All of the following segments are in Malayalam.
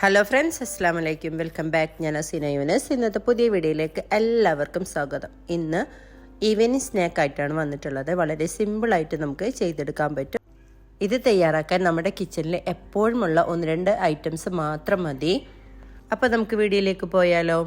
ഹലോ ഫ്രണ്ട്സ് അസ്സാം വലൈക്കും വെൽക്കം ബാക്ക് ഞാൻ അസീന യൂനസ്. ഇന്നത്തെ പുതിയ വീഡിയോയിലേക്ക് എല്ലാവർക്കും സ്വാഗതം. ഇന്ന് ഈവനിങ് സ്നാക്ക് ആയിട്ടാണ് വന്നിട്ടുള്ളത്. വളരെ സിമ്പിളായിട്ട് നമുക്ക് ചെയ്തെടുക്കാൻ പറ്റും. ഇത് തയ്യാറാക്കാൻ നമ്മുടെ കിച്ചണിൽ എപ്പോഴുമുള്ള ഒന്ന് രണ്ട് ഐറ്റംസ് മാത്രം മതി. അപ്പോൾ നമുക്ക് വീഡിയോയിലേക്ക് പോയാലോ.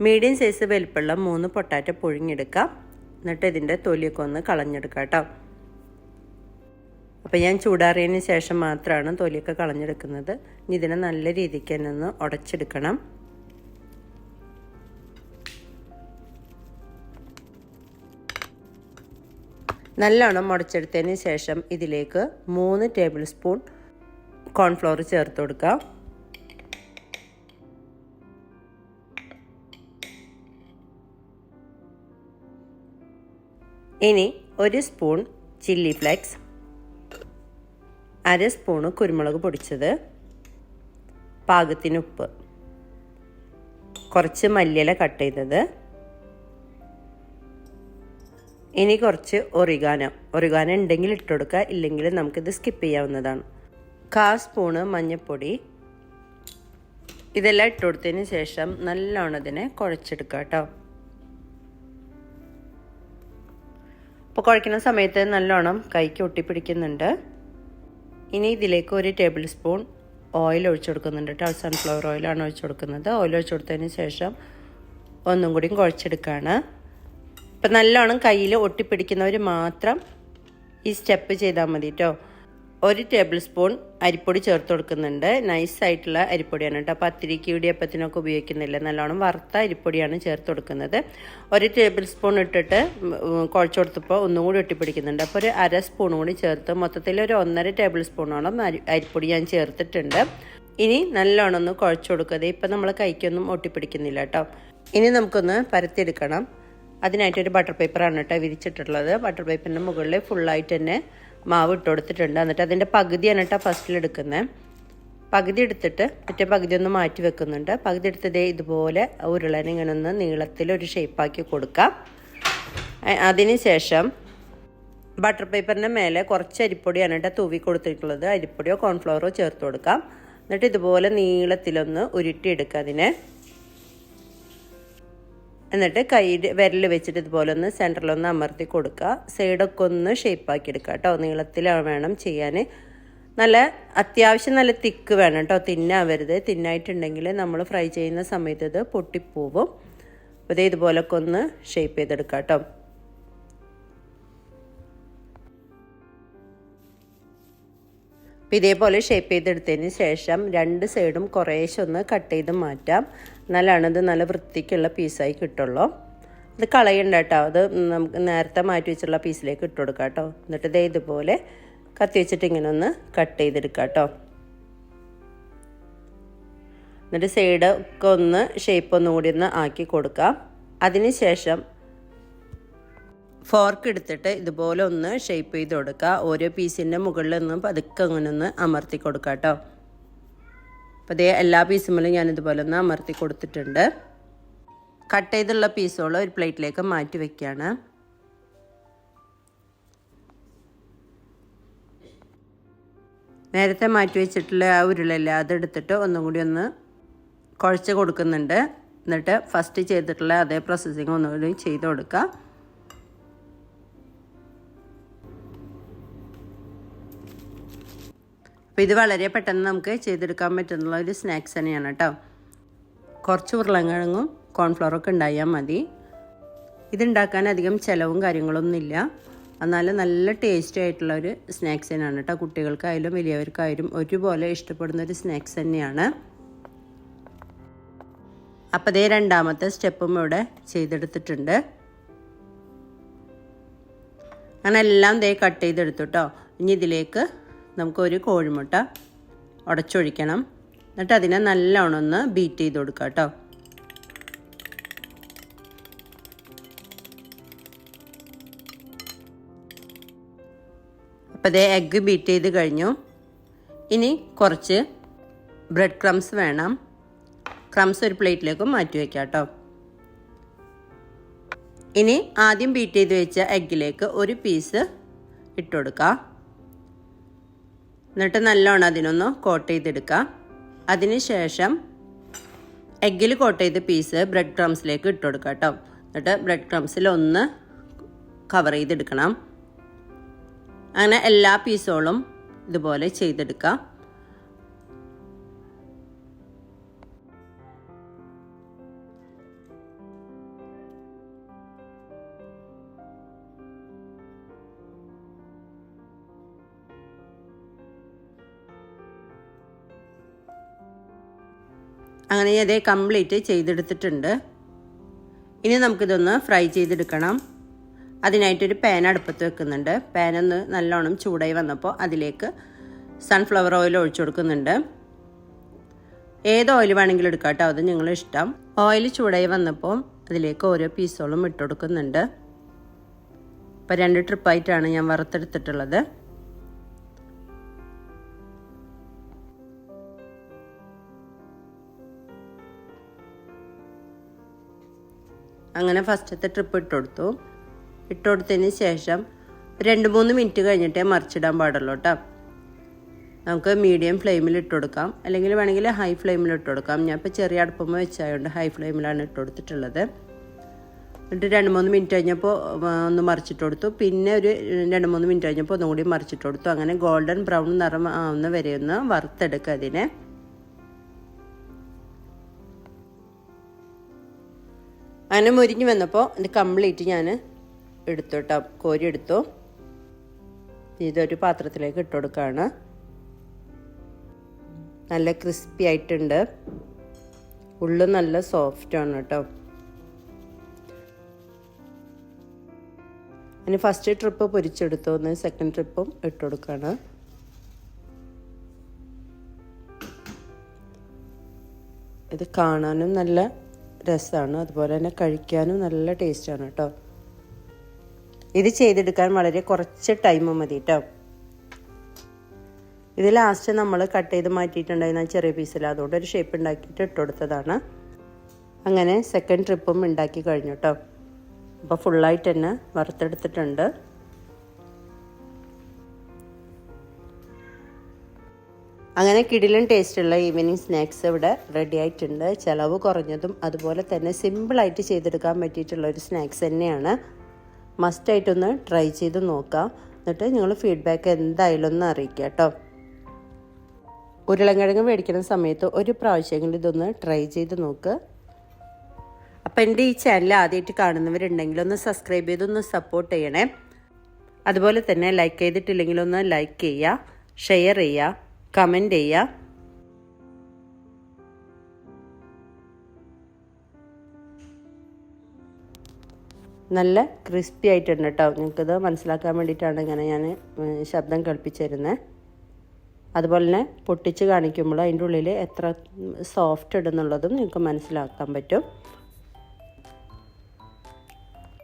മീഡിയം സൈസ് വലിപ്പമുള്ള മൂന്ന് പൊട്ടാറ്റ പുഴുങ്ങിയെടുക്കാം. എന്നിട്ട് ഇതിന്റെ തൊലിയൊക്കെ ഒന്ന് കളഞ്ഞെടുക്കാം കേട്ടോ. അപ്പോൾ ഞാൻ ചൂടാറിയതിന് ശേഷം മാത്രമാണ് തൊലിയൊക്കെ കളഞ്ഞെടുക്കുന്നത്. ഇനി ഇതിനെ നല്ല രീതിക്ക് തന്നെ ഒന്ന് ഉടച്ചെടുക്കണം. നല്ലോണം ഉടച്ചെടുത്തതിന് ശേഷം ഇതിലേക്ക് മൂന്ന് ടേബിൾ സ്പൂൺ കോൺഫ്ലോർ ചേർത്ത് കൊടുക്കാം. ഇനി ഒരു സ്പൂൺ ചില്ലി ഫ്ലേക്സ് അര സ്പൂണ് കുരുമുളക് പൊടിച്ചത് പാകത്തിന് ഉപ്പ് കുറച്ച് മല്ലിയില കട്ട് ചെയ്തത് ഇനി കുറച്ച് ഒറിഗാനോ. ഒറിഗാനോ ഉണ്ടെങ്കിൽ ഇട്ടുകൊടുക്കുക ഇല്ലെങ്കിൽ നമുക്കിത് സ്കിപ്പ് ചെയ്യാവുന്നതാണ്. കാ സ്പൂണ് മഞ്ഞൾപ്പൊടി ഇതെല്ലാം ഇട്ട് കൊടുത്തതിന് ശേഷം നല്ലോണം ഇതിനെ കുഴച്ചെടുക്കുക കേട്ടോ. അപ്പോൾ കുഴക്കുന്ന സമയത്ത് നല്ലോണം കൈക്ക് ഒട്ടിപ്പിടിക്കുന്നുണ്ട്. ഇനി ഇതിലേക്ക് ഒരു ടേബിൾ സ്പൂൺ ഓയിൽ ഒഴിച്ചു കൊടുക്കുന്നുണ്ട് കേട്ടോ. സൺഫ്ലവർ ഓയിലാണ് ഒഴിച്ചു കൊടുക്കുന്നത്. ഓയിൽ ഒഴിച്ചു കൊടുത്തതിന് ശേഷം ഒന്നും കൂടി കുഴച്ചെടുക്കുകയാണ് ഇപ്പം നല്ലോണം കയ്യിൽ ഒട്ടിപ്പിടിക്കുന്നവർ മാത്രം ഈ സ്റ്റെപ്പ് ചെയ്താൽ മതി കേട്ടോ. ഒരു ടേബിൾ സ്പൂൺ അരിപ്പൊടി ചേർത്ത് കൊടുക്കുന്നുണ്ട്. നൈസായിട്ടുള്ള അരിപ്പൊടിയാണ് കേട്ടോ. പത്തിരിക്ക് ഇടിയപ്പത്തിനൊക്കെ ഉപയോഗിക്കുന്നില്ല? നല്ലോണം വറുത്ത അരിപ്പൊടിയാണ് ചേർത്ത് കൊടുക്കുന്നത്. ഒരു ടേബിൾ സ്പൂൺ ഇട്ടിട്ട് കുഴച്ച് കൊടുത്തപ്പോൾ ഒന്നും കൂടി ഒട്ടിപ്പിടിക്കുന്നുണ്ട്. അപ്പോൾ ഒരു അര സ്പൂൺ കൂടി ചേർത്ത് മൊത്തത്തിൽ ഒരു ഒന്നര ടേബിൾ സ്പൂണോളം അരി അരിപ്പൊടി ഞാൻ ചേർത്തിട്ടുണ്ട്. ഇനി നല്ലോണം ഒന്ന് കുഴച്ച് കൊടുക്കുക ഇപ്പം നമ്മൾ കൈക്കൊന്നും ഒട്ടിപ്പിടിക്കുന്നില്ല കേട്ടോ. ഇനി നമുക്കൊന്ന് പരത്തിയെടുക്കണം. അതിനായിട്ടൊരു ബട്ടർ പേപ്പറാണ് കേട്ടോ വിരിച്ചിട്ടുള്ളത്. ബട്ടർ പേപ്പറിന്റെ മുകളിൽ ഫുള്ളായിട്ട് തന്നെ മാവ് ഇട്ട് കൊടുത്തിട്ടുണ്ട്. എന്നിട്ട് അതിന്റെ പകുതിയാണ് കേട്ടോ ഫസ്റ്റിൽ എടുക്കുന്നത് പകുതി എടുത്തിട്ട് മറ്റേ പകുതി ഒന്ന് മാറ്റി വെക്കുന്നുണ്ട്. പകുതി എടുത്തതേ ഇതുപോലെ ഉരുളനിങ്ങനെ ഒന്ന് നീളത്തിൽ ഒരു ഷേപ്പാക്കി കൊടുക്കാം. അതിന് ശേഷം ബട്ടർ പേപ്പറിന്റെ മേലെ കുറച്ച് അരിപ്പൊടിയാണ് കേട്ടോ തൂവി കൊടുത്തിട്ടുള്ളത്. അരിപ്പൊടിയോ കോൺഫ്ലവറോ ചേർത്ത് കൊടുക്കാം. എന്നിട്ട് ഇതുപോലെ നീളത്തിലൊന്ന് ഉരുട്ടിയെടുക്കുക അതിനെ. എന്നിട്ട് കൈ വിരൽ വെച്ചിട്ട് ഇതുപോലെ ഒന്ന് സെന്ററിലൊന്ന് അമർത്തി കൊടുക്കുക. സൈഡൊക്കെ ഒന്ന് ഷേപ്പാക്കി എടുക്കുക കേട്ടോ നീളത്തിൽ വേണം ചെയ്യാൻ. നല്ല അത്യാവശ്യം നല്ല തിക്ക് വേണം കേട്ടോ തിന്നാവരുത്. തിന്നായിട്ടുണ്ടെങ്കിൽ നമ്മൾ ഫ്രൈ ചെയ്യുന്ന സമയത്ത് ഇത് പൊട്ടിപ്പോവും. അപ്പോൾ ഇതേ ഇതുപോലൊക്കെ ഒന്ന് ഷേപ്പ് ചെയ്തെടുക്കാം കേട്ടോ അപ്പോൾ ഇതേപോലെ ഷേപ്പ് ചെയ്തെടുത്തതിന് ശേഷം രണ്ട് സൈഡും കുറേശ്ശെ ഒന്ന് കട്ട് ചെയ്ത് മാറ്റാം. എന്നാലാണിത് നല്ല വൃത്തിക്കുള്ള പീസായി കിട്ടുള്ളൂ. ഇത് കളയണ്ട കേട്ടോ. അത് നമുക്ക് നേരത്തെ മാറ്റി വെച്ചുള്ള പീസിലേക്ക് ഇട്ട് കൊടുക്കാം കേട്ടോ. എന്നിട്ട് ഇതേ ഇതുപോലെ കത്തി വെച്ചിട്ട് ഇങ്ങനെ ഒന്ന് കട്ട് ചെയ്തെടുക്കാം കേട്ടോ. എന്നിട്ട് സൈഡ് ഒക്കെ ഒന്ന് ഷേപ്പ് ഒന്നും കൂടി ഒന്ന് ആക്കി കൊടുക്കാം. അതിന് ശേഷം ഫോർക്ക് എടുത്തിട്ട് ഇതുപോലെ ഒന്ന് ഷേപ്പ് ചെയ്ത് കൊടുക്കുക. ഓരോ പീസിന്റെ മുകളിൽ നിന്നും പതുക്കെ അങ്ങനെ ഒന്ന് അമർത്തി കൊടുക്കുക കേട്ടോ അപ്പോൾ അതേ എല്ലാ പീസുകളും ഞാൻ ഇതുപോലെ ഒന്ന് അമർത്തി കൊടുത്തിട്ടുണ്ട്. കട്ട് ചെയ്തുള്ള പീസുകൾ ഒരു പ്ലേറ്റിലേക്ക് മാറ്റി വെക്കുകയാണ്. നേരത്തെ മാറ്റി വെച്ചിട്ടുള്ള ആ ഉരുളല്ല അതെടുത്തിട്ട് ഒന്നും കൂടി ഒന്ന് കുഴച്ച് കൊടുക്കുന്നുണ്ട്. എന്നിട്ട് ഫസ്റ്റ് ചെയ്തിട്ടുള്ള അതേ പ്രോസസ്സിങ് ഒന്നുകൂടി ചെയ്ത് കൊടുക്കുക. അപ്പോൾ ഇത് വളരെ പെട്ടെന്ന് നമുക്ക് ചെയ്തെടുക്കാൻ പറ്റുന്ന ഒരു സ്നാക്സ് തന്നെയാണ് കേട്ടോ. കുറച്ച് ഉരുളങ്കിഴങ്ങും കോൺഫ്ലവറൊക്കെ ഉണ്ടായാൽ മതി. ഇതുണ്ടാക്കാൻ അധികം ചിലവും കാര്യങ്ങളൊന്നുമില്ല എന്നാലും നല്ല ടേസ്റ്റി ആയിട്ടുള്ള ഒരു സ്നാക്സ് തന്നെയാണ് കേട്ടോ. കുട്ടികൾക്കായാലും വലിയവർക്കായാലും ഒരുപോലെ ഇഷ്ടപ്പെടുന്ന ഒരു സ്നാക്സ് തന്നെയാണ്. അപ്പോൾ ഇതേ രണ്ടാമത്തെ സ്റ്റെപ്പും ഇവിടെ ചെയ്തെടുത്തിട്ടുണ്ട്. അങ്ങനെ എല്ലാം ദേ കട്ട് ചെയ്തെടുത്തു കേട്ടോ. ഇനി ഇതിലേക്ക് നമുക്കൊരു കോഴിമുട്ട ഉടച്ചൊഴിക്കണം. എന്നിട്ട് അതിനെ നല്ലോണം ഒന്ന് ബീറ്റ് ചെയ്ത് കൊടുക്കുക കേട്ടോ അപ്പോൾ അതേ എഗ്ഗ് ബീറ്റ് ചെയ്ത് കഴിഞ്ഞു. ഇനി കുറച്ച് ബ്രെഡ് ക്രംസ് വേണം. ക്രംസ് ഒരു പ്ലേറ്റിലേക്ക് മാറ്റി വയ്ക്കാം കേട്ടോ ഇനി ആദ്യം ബീറ്റ് ചെയ്ത് വെച്ച എഗ്ഗിലേക്ക് ഒരു പീസ് ഇട്ട് കൊടുക്കാം. എന്നിട്ട് നല്ലോണം അതിനൊന്ന് കോട്ട് ചെയ്തെടുക്കാം. അതിന് ശേഷം എഗ്ഗിൽ കോട്ട് ചെയ്ത പീസ് ബ്രെഡ് ക്രംസിലേക്ക് ഇട്ട് കൊടുക്കുക കേട്ടോ എന്നിട്ട് ബ്രെഡ് ക്രംസിൽ ഒന്ന് കവർ ചെയ്തെടുക്കണം. അങ്ങനെ എല്ലാ പീസുകളും ഇതുപോലെ ചെയ്തെടുക്കാം. അങ്ങനെ അതേ കംപ്ലീറ്റ് ചെയ്തെടുത്തിട്ടുണ്ട്. ഇനി നമുക്കിതൊന്ന് ഫ്രൈ ചെയ്തെടുക്കണം. അതിനായിട്ടൊരു പാൻ അടുപ്പത്ത് വെക്കുന്നുണ്ട്. പാനൊന്ന് നല്ലോണം ചൂടായി വന്നപ്പോൾ അതിലേക്ക് സൺഫ്ലവർ ഓയിൽ ഒഴിച്ചു കൊടുക്കുന്നുണ്ട്. ഏത് ഓയിൽ വേണമെങ്കിലും എടുക്കാട്ടോ കേട്ടോ അത് നിങ്ങളുടെ ഇഷ്ടം. ഓയിൽ ചൂടായി വന്നപ്പോൾ അതിലേക്ക് ഓരോ പീസുകളും ഇട്ട് കൊടുക്കുന്നുണ്ട്. ഇപ്പോൾ രണ്ട് ട്രിപ്പായിട്ടാണ് ഞാൻ വറുത്തെടുത്തിട്ടുള്ളത്. അങ്ങനെ ഫസ്റ്റത്തെ ട്രിപ്പ് ഇട്ടുകൊടുത്തു ഇട്ടുകൊടുത്തതിന് ശേഷം രണ്ട് മൂന്ന് മിനിറ്റ് കഴിഞ്ഞിട്ടേ മറിച്ചിടാൻ പാടുള്ളൂ കേട്ടോ നമുക്ക് മീഡിയം ഫ്ലെയിമിൽ ഇട്ട് കൊടുക്കാം അല്ലെങ്കിൽ വേണമെങ്കിൽ ഹൈ ഫ്ലെയിമിൽ ഇട്ട് കൊടുക്കാം ഞാൻ ഇപ്പോൾ ചെറിയ അടുപ്പമ്മ വെച്ചായതുകൊണ്ട് ഹൈ ഫ്ലെയിമിലാണ് ഇട്ട് കൊടുത്തിട്ടുള്ളത് എന്നിട്ട് രണ്ട് മൂന്ന് മിനിറ്റ് കഴിഞ്ഞപ്പോൾ ഒന്ന് മറിച്ചിട്ട് കൊടുത്തു പിന്നെ ഒരു രണ്ട് മൂന്ന് മിനിറ്റ് കഴിഞ്ഞപ്പോൾ ഒന്നുകൂടി മറിച്ചിട്ട് കൊടുത്തു അങ്ങനെ ഗോൾഡൻ ബ്രൗൺ നിറം ആവുന്ന വരെ ഒന്ന് വറുത്തെടുക്കുക അതിനെ. അങ്ങനെ മുരിഞ്ഞ് വന്നപ്പോൾ ഇത് കംപ്ലീറ്റ് ഞാൻ എടുത്തു കേട്ടോ. കോരി എടുത്തു. ഇതൊരു പാത്രത്തിലേക്ക് ഇട്ട് കൊടുക്കുകയാണ് നല്ല ക്രിസ്പി ആയിട്ടുണ്ട്. ഉള്ളു നല്ല സോഫ്റ്റ് ആണ് കേട്ടോ. ഇനി ഫസ്റ്റ് ട്രിപ്പ് പൊരിച്ചെടുത്തു. ഒന്ന് സെക്കൻഡ് ട്രിപ്പും ഇട്ട് കൊടുക്കുകയാണ് ഇത് കാണാനും നല്ല രസമാണ് അതുപോലെ തന്നെ കഴിക്കാനും നല്ല ടേസ്റ്റാണ് കേട്ടോ ഇത് ചെയ്തെടുക്കാൻ വളരെ കുറച്ച് ടൈം മതി കേട്ടോ ഇത് ലാസ്റ്റ് നമ്മൾ കട്ട് ചെയ്ത് മാറ്റിയിട്ടുണ്ടായിരുന്ന ചെറിയ പീസിൽ അതുകൊണ്ട് ഒരു ഷേപ്പ് ഉണ്ടാക്കിയിട്ട് ഇട്ട് കൊടുത്തതാണ്. അങ്ങനെ സെക്കൻഡ് ട്രിപ്പും ഉണ്ടാക്കി കഴിഞ്ഞു കേട്ടോ അപ്പോൾ ഫുള്ളായിട്ട് തന്നെ വറുത്തെടുത്തിട്ടുണ്ട്. അങ്ങനെ കിടിലൻ ടേസ്റ്റുള്ള ഈവനിങ് സ്നാക്സ് ഇവിടെ റെഡി ആയിട്ടുണ്ട്. ചിലവ് കുറഞ്ഞതും അതുപോലെ തന്നെ സിമ്പിളായിട്ട് ചെയ്തെടുക്കാൻ പറ്റിയിട്ടുള്ള ഒരു സ്നാക്സ് തന്നെയാണ്. മസ്റ്റായിട്ടൊന്ന് ട്രൈ ചെയ്ത് നോക്കാം. എന്നിട്ട് നിങ്ങൾ ഫീഡ്ബാക്ക് എന്തായാലും ഒന്ന് അറിയിക്കുക കേട്ടോ. ഉരുളങ്കിഴങ്ങ് മേടിക്കുന്ന സമയത്ത് ഒരു പ്രാവശ്യമെങ്കിലും ഇതൊന്ന് ട്രൈ ചെയ്ത് നോക്ക്. അപ്പം എന്റെ ഈ ചാനൽ ആദ്യമായിട്ട് കാണുന്നവരുണ്ടെങ്കിൽ ഒന്ന് സബ്സ്ക്രൈബ് ചെയ്തൊന്ന് സപ്പോർട്ട് ചെയ്യണേ. അതുപോലെ തന്നെ ലൈക്ക് ചെയ്തിട്ടില്ലെങ്കിൽ ഒന്ന് ലൈക്ക് ചെയ്യുക ഷെയർ ചെയ്യുക. കമന്റ് ചെയ്യുക നല്ല ക്രിസ്പി ആയിട്ടുണ്ട് കേട്ടോ നിങ്ങൾക്കിത് മനസ്സിലാക്കാൻ വേണ്ടിയിട്ടാണ് ഇങ്ങനെ ഞാൻ ശബ്ദം കേൾപ്പിച്ചിരുന്നത് അതുപോലെ തന്നെ പൊട്ടിച്ച് കാണിക്കുമ്പോൾ അതിന്റെ ഉള്ളിൽ എത്ര സോഫ്റ്റ് ഇടുന്നുള്ളതും നിങ്ങൾക്ക് മനസ്സിലാക്കാൻ പറ്റും.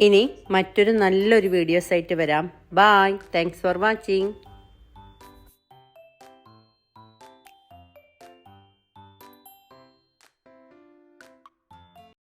ഇനി മറ്റൊരു നല്ലൊരു വീഡിയോസായിട്ട് വരാം. ബായ്. Thanks for watching